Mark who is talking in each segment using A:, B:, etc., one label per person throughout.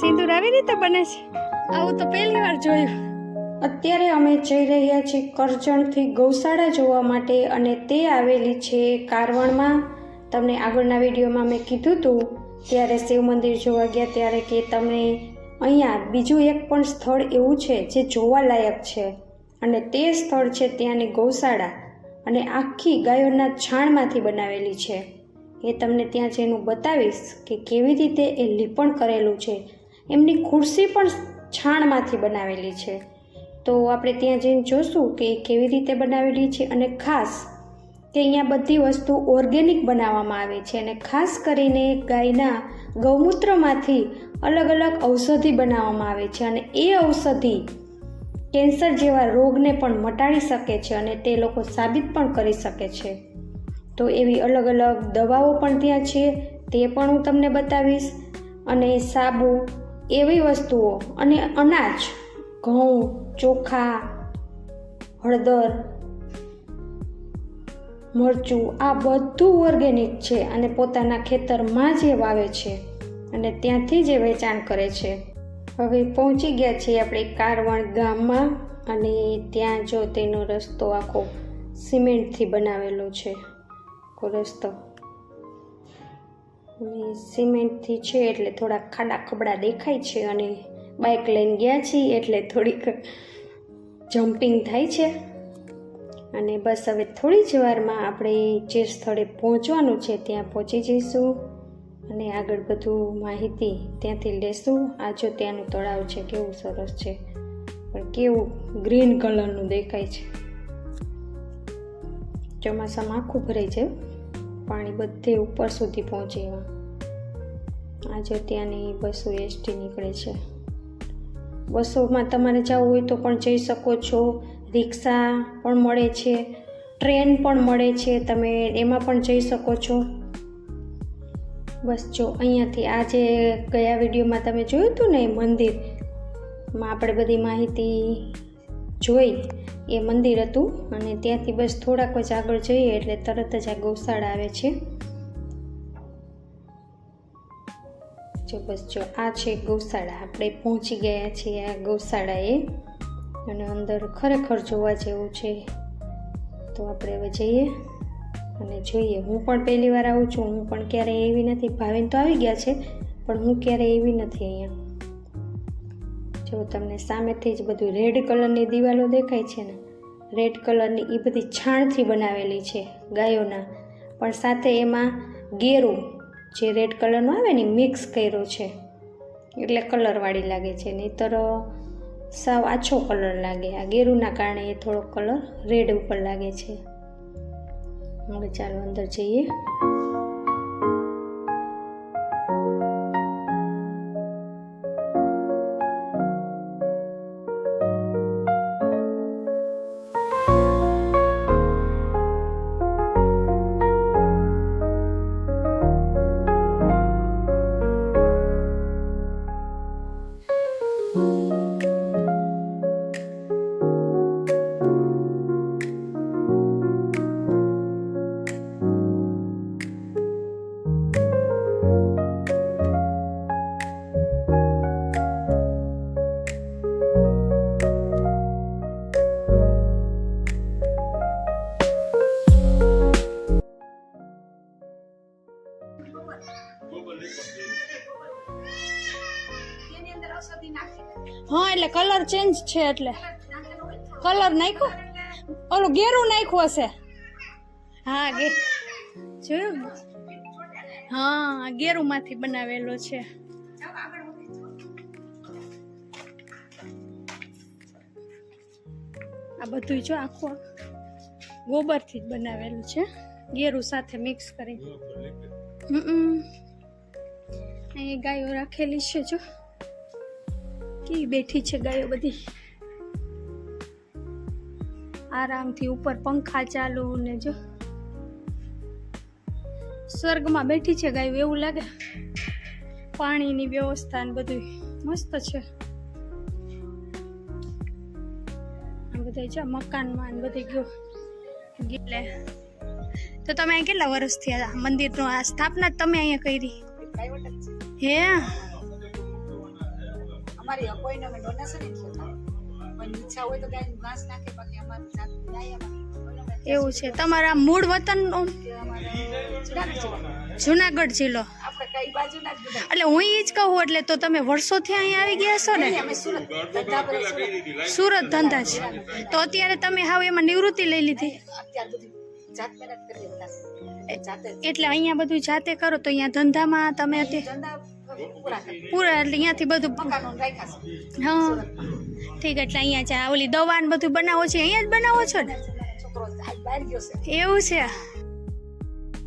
A: સિંદૂર આવી રીતે બને છે? આવું તો પહેલી વાર જોયું.
B: અત્યારે અમે જઈ રહ્યા છીએ કરજણથી ગૌશાળા જોવા માટે અને તે આવેલી છે કારવણમાં. તમને આગળના વિડીયોમાં મેં કીધું હતું ત્યારે શિવ મંદિર જોવા ગયા ત્યારે કે તમને અહીંયા બીજું એક પણ સ્થળ એવું છે જે જોવાલાયક છે. અને તે સ્થળ છે ત્યાંની ગૌશાળા. અને આખી ગાયોના છાણમાંથી બનાવેલી છે. એ તમને ત્યાં જઈને બતાવીશ કે કેવી રીતે એ લીપણ કરેલું છે. એમની ખુરશી પણ છાણમાંથી બનાવેલી છે. તો આપણે ત્યાં જઈને જોશું કે એ કેવી રીતે બનાવેલી છે અને ખાસ કે અહીંયા બધી વસ્તુ ઓર્ગેનિક બનાવવામાં આવે છે અને ખાસ કરીને ગાયના ગૌમૂત્રમાંથી અલગ અલગ ઔષધિ બનાવવામાં આવે છે અને એ ઔષધિ કેન્સર જેવા રોગને પણ મટાડી શકે છે અને તે લોકો સાબિત પણ કરી શકે છે. તો એવી અલગ અલગ દવાઓ પણ ત્યાં છે, તે પણ હું તમને બતાવીશ. અને સાબુ, એવી વસ્તુઓ અને અનાજ, ઘઉં, ચોખા, હળદર, મરચું, આ બધું ઓર્ગેનિક છે અને પોતાના ખેતરમાં જ વાવે છે અને ત્યાંથી જ એ વેચાણ કરે છે. હવે પહોંચી ગયા છીએ આપણે કારવણ ગામમાં અને ત્યાં જો તેનો રસ્તો આખો સિમેન્ટથી બનાવેલો છે. રસ્તો સિમેન્ટથી છે એટલે થોડા ખાડા ખબડા દેખાય છે અને બાઇક લઈને ગયા છીએ એટલે થોડીક જમ્પિંગ થાય છે. અને બસ હવે થોડી જ વારમાં આપણે જે સ્થળે પહોંચવાનું છે ત્યાં પહોંચી જઈશું. અને આગળ બધું માહિતી ત્યાંથી લેશું. આ જો ત્યાંનું તળાવ છે, કેવું સરસ છે. પણ કેવું ગ્રીન કલરનું દેખાય છે. ચોમાસામાં આખું ભરાઈ જાય. પાણી બધે ઉપર સુધી પહોંચે એવા. આજે ત્યાંની બસો એસટી નીકળે છે. બસોમાં તમારે જવું હોય તો પણ જઈ શકો છો. રિક્ષા પણ મળે છે. ટ્રેન પણ મળે છે. તમે એમાં પણ જઈ શકો છો. બસ જો, અહીંયાથી આજે ગયા વિડીયોમાં તમે જોયું હતું ને મંદિરમાં આપણે બધી માહિતી જોઈ. એ મંદિર હતું અને ત્યાંથી બસ થોડાક જ આગળ જઈએ એટલે તરત જ આ ગૌશાળા આવે છે. જો બસ જો આ છે ગૌશાળા. આપણે પહોંચી ગયા છીએ આ ગૌશાળાએ અને અંદર ખરેખર જોવા જેવું છે તો આપણે હવે જઈએ અને જોઈએ. હું પણ પહેલી વાર આવું છું. હું પણ ક્યારેય એવી નથી. ભાવિન તો આવી ગયા છે, પણ હું ક્યારેય એવી નથી અહીંયા. જો તમને સામેથી જ બધું રેડ કલરની દિવાલો દેખાય છે ને રેડ કલરની એ બધી છાણથી બનાવેલી છે ગાયોના. પણ સાથે એમાં ગેરું, જે રેડ કલરનું આવે ને મિક્સ કર્યો છે. એટલે કલરવાળી લાગે છે, નહીંતર સાવ આછો કલર લાગે. આ ગેરુના કારણે એ થોડો કલર રેડ ઉપર લાગે છે. હવે ચાલો અંદર જઈએ.
A: હા એટલે કલર ચેન્જ છે એટલે. કલર નાખ્યો? ઓલું ગેરું નાખ્યું હશે. હા ગે જોયું? હા ગેરુમાંથી બનાવેલો છે. આ બધું જો આખું ગોબરથી જ બનાવેલું છે. ગેરું સાથે મિક્સ કરી. હમ. અહીં ગાયો રાખેલી છે જો. કેવી બેઠી છે ગાયો બધી. આરામથી ઉપર પંખા ચાલુ ને જો. સ્વર્ગમાં બેઠી છે ગાયું એવું લાગે. પાણીની વ્યવસ્થા ને બધું મસ્ત છે. બધા જો મકાનમાં બધે ગયો. એટલે તો તમે અહીંયા કેટલા વર્ષથી આ મંદિરનો આ સ્થાપના તમે અહીંયા કરી? હે? અમારી કોઈને અમે ડોનેશન નથી લેતા કોઈ ઈચ્છા હોય તો ગાયનું ઘાસ નાખે બાકી અમારી જાત ગાય અમારી કોઈને અમે
B: એવું છે તમારા મૂળ વતન અમ,
A: કે અમારે જુનાગઢ જવાનું
B: જુનાગઢ જિલ્લો
A: આપણે કઈ બાજુના જ બધા
B: એટલે હું ઈ જ કહું એટલે તો તમે વર્ષોથી અહીંયા આવી ગયા છો ને
A: અમે સુરત ધંધા પર સુરત
B: સુરત ધંધા છે તો અત્યારે તમે હાવ એમાં નિવૃત્તિ લઈ લીધી
A: અત્યાર બધી જાત મહેનત કરી હતા જાતે જ.
B: એટલે અહીંયા બધું જાતે કરો તો અહીંયા ધંધામાં તમે અત્યારે
A: ધંધા પૂરા
B: એટલે અહીંયાથી બધું હા. ઠીક એટલે અહીંયા ચા ઓલી દવા ને બધું બનાવો છો. અહીંયા જ બનાવો છો ને?
A: છે.
B: એવું છે?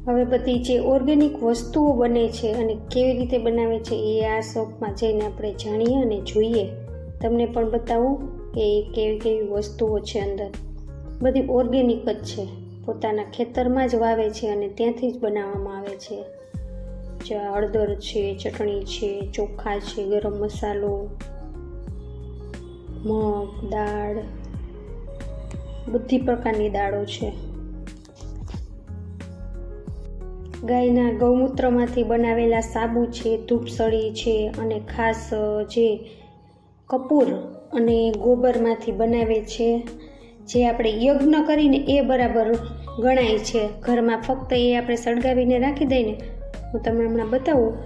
C: હવે બધી જે ઓર્ગેનિક વસ્તુઓ બને છે અને કેવી રીતે બનાવે છે એ આ શોપમાં જઈને આપણે જાણીએ અને જોઈએ. તમને પણ બતાવું કે એ કેવી કેવી વસ્તુઓ છે અંદર. બધી ઓર્ગેનિક જ છે. પોતાના ખેતરમાં જ વાવે છે અને ત્યાંથી જ બનાવવામાં આવે છે. જે હળદર છે, ચટણી છે, ચોખા છે, ગરમ મસાલો, મગ, દાળ બધી પ્રકારની દાળો છે. ગાયના ગૌમૂત્રમાંથી બનાવેલા સાબુ છે, ધૂપસળી છે અને ખાસ, જે કપૂર અને ગોબરમાંથી બનાવે છે, જે આપણે યજ્ઞ કરીને એ બરાબર ગણાય છે. ઘરમાં ફક્ત એ આપણે સળગાવીને રાખી દઈએ ને હું તમને હમણાં બતાવું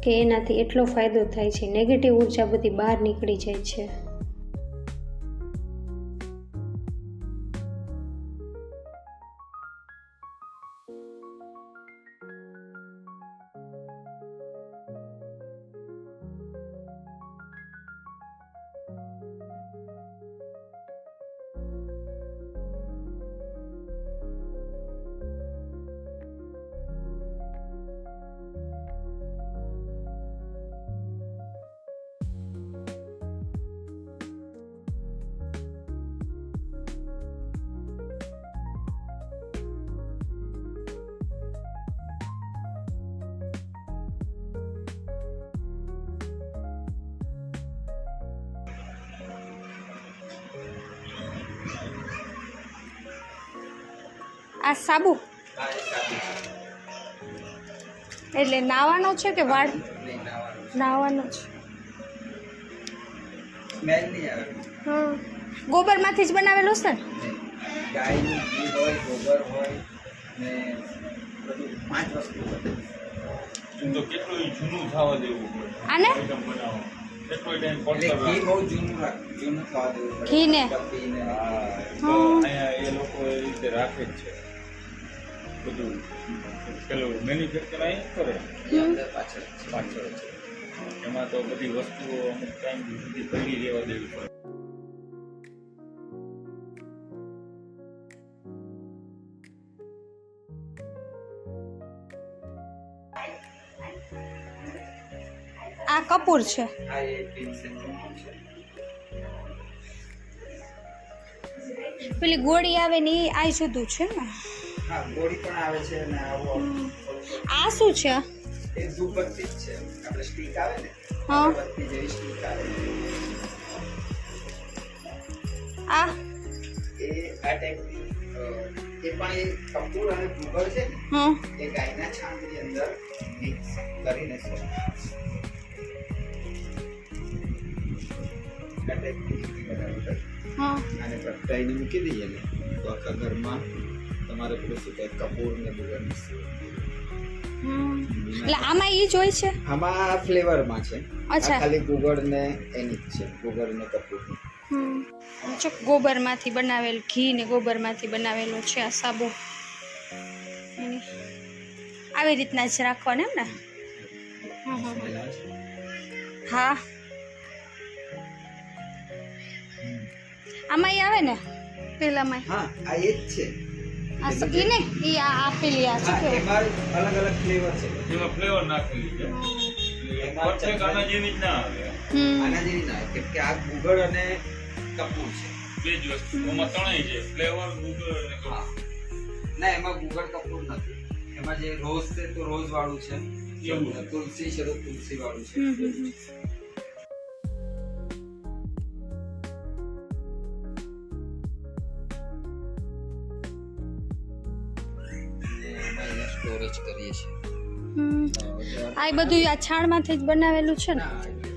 C: કે એનાથી એટલો ફાયદો થાય છે. નેગેટિવ ઊર્જા બધી બહાર નીકળી જાય છે.
B: આ સાબુ? એટલે નાવાનો છે કે વાળ? નાવાનો છે. હા. ગોબરમાંથી જ બનાવેલો છે ને?
D: ઘી ને રાખે
E: છે. બધું પેલું મેન્યુફેક્ચર અહીં કરે.
D: પાછળ
E: પાછળ છે. એમાં તો બધી વસ્તુઓ અમુક ટાઈમ સુધી પડી રહેવા દેવી પડે.
B: આ કપૂર છે. પેલી ગોળી આવે ને એ આ જુદું છે ને.
D: હા ગોળી પણ આવે છે અને આવો
B: આ શું છે?
D: એ ધૂપબત્તી જ છે. આપણે સ્ટીક આવે ને
B: હા.
D: બત્તી જેવી સ્ટીક આવે.
B: આ?
D: એ આ ટાઈપની એ પણ એ કપૂર અને ગુગળ છે ને
B: હા.
D: એ ગાયના છાણની અંદર મિક્સ કરીને છે. આ ટાઈપની બનાવી
B: હા.
D: અને પ્રગટાઈને મૂકી દઈએ ને તો આખા ઘરમાં તમારે પેલું શું કપૂર ને ગુગળ
B: એટલે આમાં એ જ હોય છે?
D: આમાં ફ્લેવરમાં છે.
B: અચ્છા.
D: ખાલી ગુગળ ને એની જ છે. ગુગળ ને કપૂર.
B: જો ગોબરમાંથી બનાવેલ ઘી ને ગોબરમાંથી બનાવેલો છે આ સાબુ. આવી રીતના જ રાખવાનું એમ ને. હા. આમાં આવે ને? પેલામાં
D: હા આ એ જ છે.
B: આ સ- ઈ ને એ આ આપેલી આ શું
D: અલગ અલગ ફ્લેવર છે.
E: એમાં ફ્લેવર નાખેલી છે પરફેક્ટ આના જેવી જ ના આવે.
D: આના જેવી ના કેમ કે આ ગુગળ અને કપૂર છે.
E: બે જ વસ્તુ. એમાં ત્રણેય છે. ફ્લેવર ગુગળ અને કપૂર.
D: ના એમાં ગુગળ કપૂર નથી. એમાં જે રોઝ છે તો રોઝ વાળું છે તુલસી છે તો તુલસી વાળું છે સ્ટોરેજ કરીએ છીએ.
B: આ બધું આ છાણમાંથી જ બનાવેલું છે ને?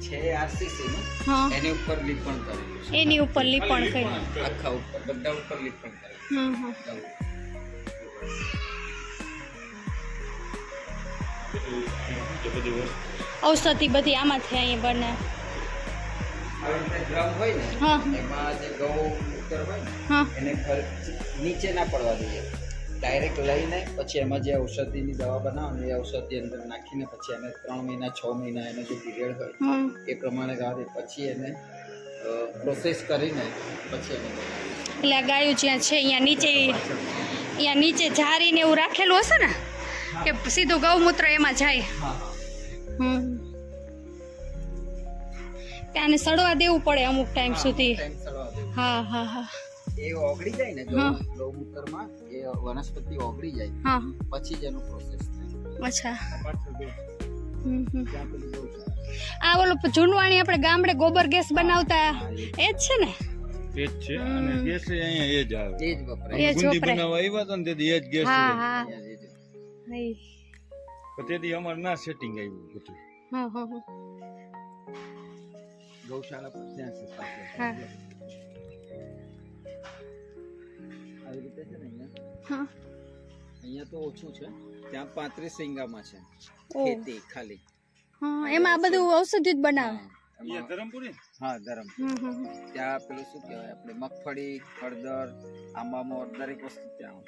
D: છે આરસીસી નું.
B: હા.
D: એની ઉપર લીપણ કરેલું છે.
B: એની ઉપર લીપણ કરી.
D: આખા ઉપર બધા ઉપર લીપણ કરેલું.
B: ઔષધિ બધી આમાંથી અહીંયા બને.
D: ડ્રમ હોય ને
B: હા.
D: એમાં જે ગૌ મૂત્ર હોય ને
B: હા.
D: એને નીચે ના પડવા દઈએ. ડાયરેક્ટ લઈને પછી એમાં જે ઔષધિની દવા બનાવવાની એ ઔષધિ અંદર નાખીને પછી એને ત્રણ મહિના છ મહિના એનો જે પીરિયડ હોય એ પ્રમાણે ગાવા પછી એને પ્રોસેસ કરીને પછી એને
B: એટલે આ ગાયું જ્યાં છે અહીંયા નીચે અહીંયા નીચે જારીને એવું રાખેલું હશે ને? કે સીધું ગૌમૂત્ર એમાં જાય? હમ. કે આને સડવા દેવું પડે અમુક ટાઈમ સુધી. હા હા હા.
D: એ ઓગળી જાય ને ગૌમૂત્રમાં વનસ્પતિ ઓગળી જાય પછી જ એનું પ્રોસેસ થાય.
B: અચ્છા. આ ઓલો જૂનવાણી આપણે ગામડે ગોબર ગેસ બનાવતા. એ જ. છે ને?
E: એ જ છે અને ગેસ અહીંયા એ જ આવે.
D: એ જ વપરાય.
B: એ જ
E: બનાવવા આવ્યા હતા ને તેથી એ જ ગેસ
B: હા હા.
D: ત્યાં એ જ.
B: હઈ.
E: પણ તેથી અમારે ના સેટિંગ આવ્યું બધું
B: હા હા હા.
D: ગૌશાળા પર ત્યાં છે.
B: હા.
D: આવી રીતે છે ને? અહીંયા
B: હા.
D: અહીંયા તો ઓછું છે. ત્યાં પાંત્રીસ સીંગામાં છે. ખેતી ખાલી.
B: હા એમાં આ બધું ઔષધિ જ બનાવે.
E: ધરમપુરી?
D: હા ધરમ
B: હમ હમ હમ.
D: ત્યાં પેલું શું કહેવાય આપણે મગફળી હળદર આંબામોર દરેક વસ્તુ ત્યાં.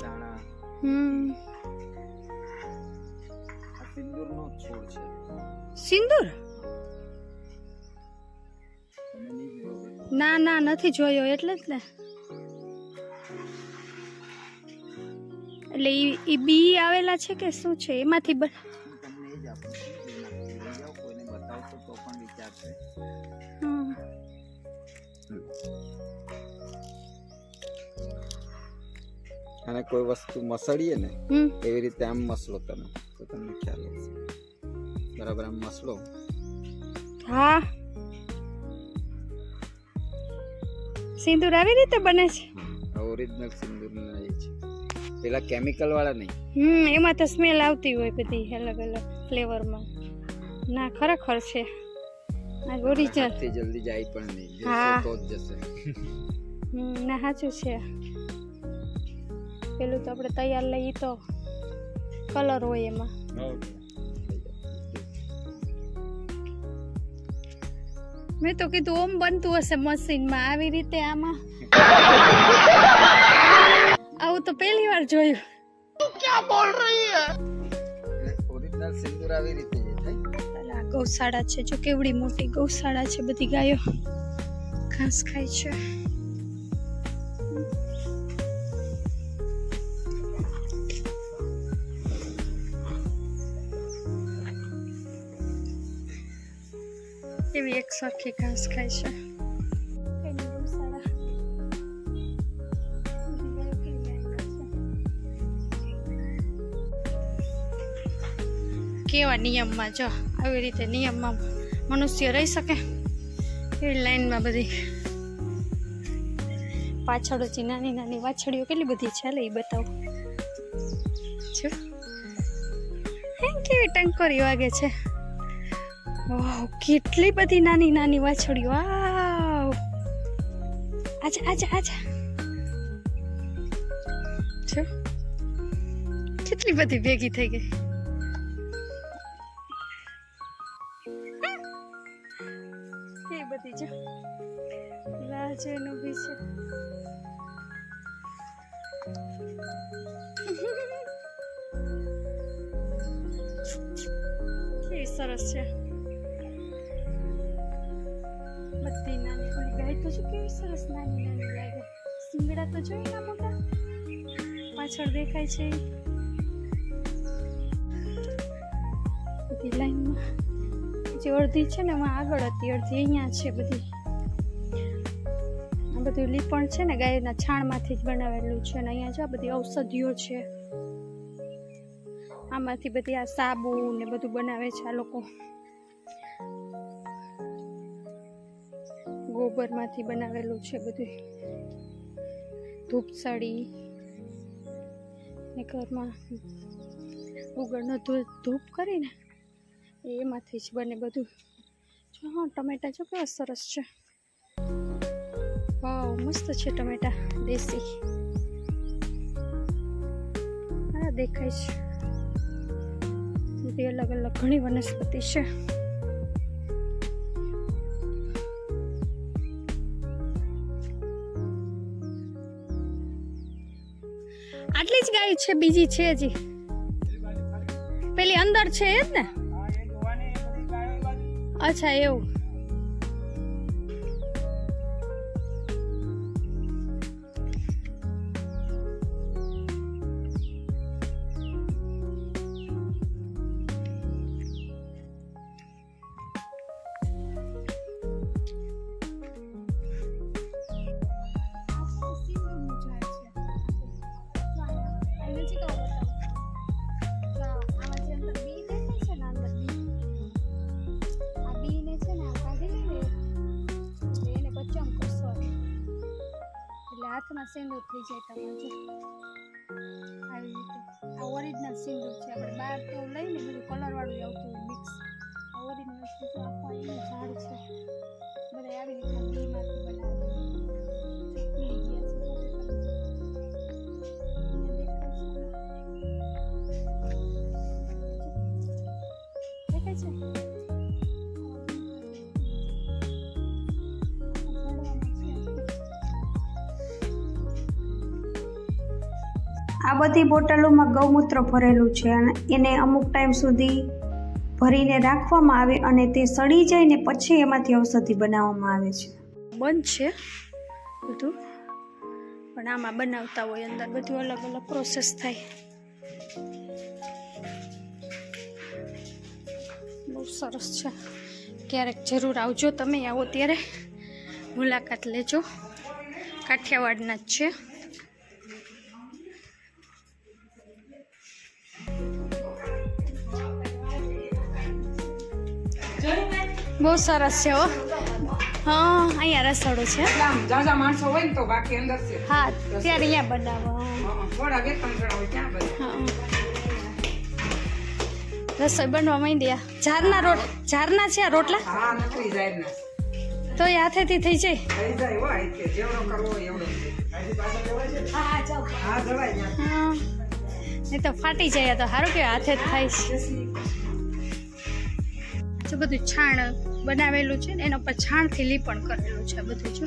D: દાણા
B: હમ.
D: આ સિંદૂરનો છોડ છે.
B: સિંદૂર. ના ના નથી જોયો એટલે જ ને. એટલે એ બી આવેલા છે કે શું છે? એમાંથી બન.
D: અને કોઈ વસ્તુ મસળીએ ને એવી રીતે આમ મસલો તમે તો તમને ખ્યાલ આવશે બરાબર આમ મસલો.
B: હા. સિંદૂર આવી રીતે બને છે?
D: ઓરિજિનલ સિંદૂરના આવી છે. પેલા કેમિકલ વાળા નહીં.
B: હમ એમાં તો સ્મેલ આવતી હોય બધી અલગ અલગ ફ્લેવરમાં ના ખરેખર છે. આ
D: ઓરિજિનલથી જલ્દી જાય પણ નહીં.
B: હા.
D: તો જ જશે.
B: હમ ના સાચું છે. પેલું તો આપણે તૈયાર લઈએ તો કલર હોય એમાં. મેં તો કીધું ઓમ બનતું હશે મશીનમાં આવી રીતે આમાં. આવું તો પહેલી વાર જોયું.
D: ઓરિજિનલ સિંદૂર આવી રીતે
B: છે આ ગૌશાળા છે. જો કેવડી મોટી ગૌશાળા છે બધી ગાયો. ઘાસ ખાય છે. એવી એક સરખી ઘાસ ખાય છે. કેવા નિયમમાં જો, આવી રીતે નિયમમાં મનુષ્ય રહી શકે. એવી લાઈનમાં બધી પાછળ જે નાની નાની વાછડીઓ કેટલી બધી છે એ બતાવો. જો. કેવી ટંકોરી વાગે છે. કેટલી બધી નાની નાની વાછડીઓ આજા આજા આજા જો. કેટલી બધી ભેગી થઈ ગઈ. છે. બધી લાઈનમાં જે અડધી છે ને એમાં આગળ હતી, અડધી અહીંયા છે બધી. આ બધું લીપણ છે ને ગાયના છાણમાંથી જ બનાવેલું છે અને અહીંયા આ બધી ઔષધિઓ છે. આમાંથી બધી આ સાબુ ને બધું બનાવે છે આ લોકો. ગોબરમાંથી બનાવેલું છે બધું. ધૂપસળી. ને ઘરમાં ઉગડનો ધૂપ કરીને એમાંથી જ બને બધું. જો હા, ટમેટા જો કેવા સરસ છે. વાવ, મસ્ત છે ટમેટા, દેશી. હા દેખાય છે. બધી અલગ અલગ ઘણી વનસ્પતિ છે. ગાય છે બીજી છે હજી. પેલી અંદર છે એ જ ને અચ્છા એવું. હાથમાં સિંદૂર થઈ જાય તમારે. આવી રીતે. આ ઓરિજિનલ સિંદૂર છે. આપણે બહાર તો લઈને બધું કલરવાળું આવતું હોય મિક્સ આ ઓરિજિનલ સિંદૂર આખો એનું ઝાડ છે. બધા આવી રીતે બીમાંથી બનાવેલું
C: આ બધી બોટલોમાં ગૌમૂત્ર ભરેલું છે અને એને અમુક ટાઈમ સુધી ભરીને રાખવામાં આવે અને તે સડી જાય ને પછી એમાંથી ઔષધિ બનાવવામાં આવે છે.
B: બંધ છે બધું. પણ આમાં બનાવતા હોય અંદર બધું અલગ અલગ પ્રોસેસ થાય. બહુ સરસ છે. ક્યારેક જરૂર આવજો તમે આવો ત્યારે. મુલાકાત લેજો. કાઠિયાવાડના જ છે. બહુ સરસ છે હો. હા અહીંયા રસોડું છે.
F: જાજા માણસો હોય ને તો બાકી અંદર છે.
B: હા ત્યારે અહીંયા બનાવો
F: થોડા બે ત્રણ જણા હોય બધે
B: રસોઈ બનવા માંડી ઝારના રોટ ઝારના છે આ રોટલા?
F: હા નકરી જાય
B: તો એ હાથેથી થઈ જાય.
F: થઈ જાય હો જેવડો કરવો જવાય
B: હા નહીં તો ફાટી જાય આ તો સારું કે હાથે જ થાય છે. જો બધું છાણ બનાવેલું છે ને, એના ઉપર છાણથી લીપણ કરેલું છે બધું, જો.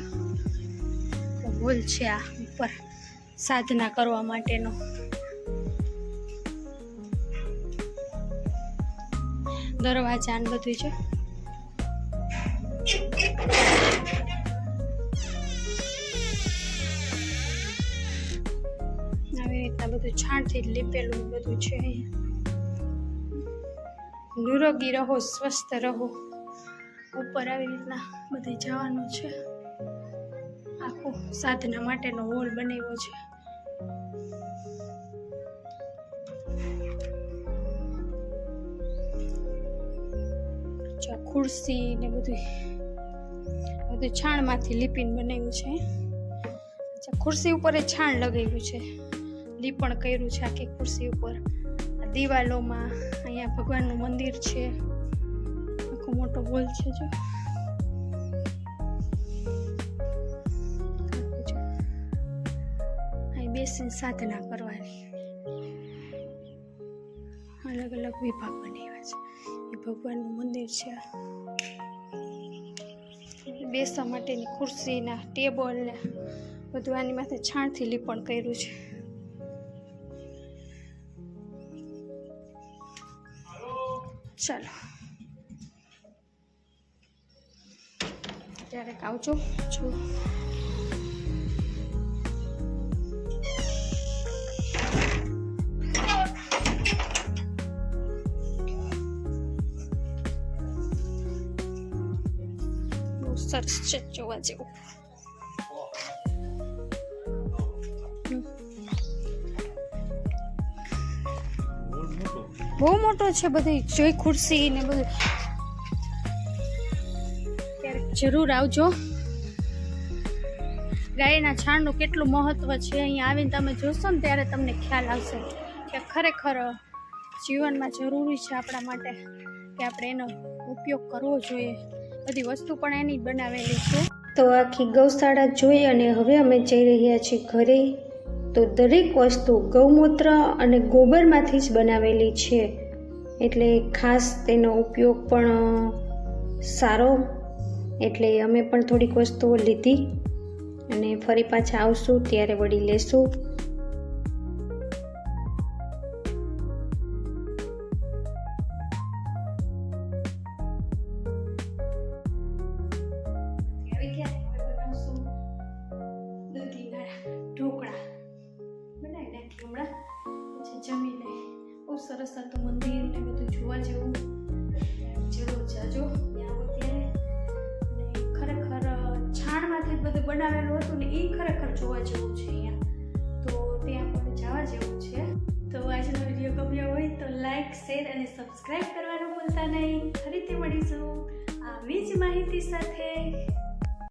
B: હોલ છે આ ઉપર સાધના કરવા માટેનો. દરવાજા ને બધું છે આવી રીતના બધું છાણથી લીપેલું બધું છે અહીંયા. નિરોગી રહો, સ્વસ્થ રહો. ઉપર આવી રીતના બધે જવાનું છે. આખો સાધના માટેનો હોલ બનાવ્યો છે. ખુરશી ને બધું બધું છાણમાંથી લીપીને બનાવ્યું છે. ખુરશી ઉપર છાણ લગાવ્યું છે. લીપણ કર્યું છે આખી ખુરશી ઉપર. દિવાલોમાં અહીંયા ભગવાનનું મંદિર છે. આખો મોટો હોલ છે જો. અહીં બેસીને સાધના કરવાની. અલગ અલગ વિભાગ બનાવ્યા છે. એ ભગવાનનું મંદિર છે. બેસવા માટેની ખુરશી ના ટેબલ ને બધું આની માથે છાણથી લીપણ કર્યું છે. ચાલો. ક્યારેક આવજો જો. બહુ સરસ છે જોવા જેવું. બહુ મોટો છે બધી જોઈ ખુરશી ને બધું. ક્યારેક જરૂર આવજો. ગાયના છાણનું કેટલું મહત્ત્વ છે, અહીંયા આવીને તમે જોશો ને ત્યારે તમને ખ્યાલ આવશે કે ખરેખર
G: જીવનમાં જરૂરી છે આપણા માટે કે આપણે એનો ઉપયોગ કરવો જોઈએ. બધી વસ્તુ પણ એની જ બનાવેલી છે.
B: તો આખી ગૌશાળા જોઈ અને હવે અમે જઈ રહ્યા છીએ ઘરે. તો દરેક વસ્તુ ગૌમૂત્ર અને ગોબરમાંથી જ બનાવેલી છે. એટલે ખાસ તેનો ઉપયોગ પણ સારો. એટલે અમે પણ થોડીક વસ્તુઓ લીધી અને ફરી પાછા આવશું, ત્યારે વળી લેશું.
G: જોવા જેવું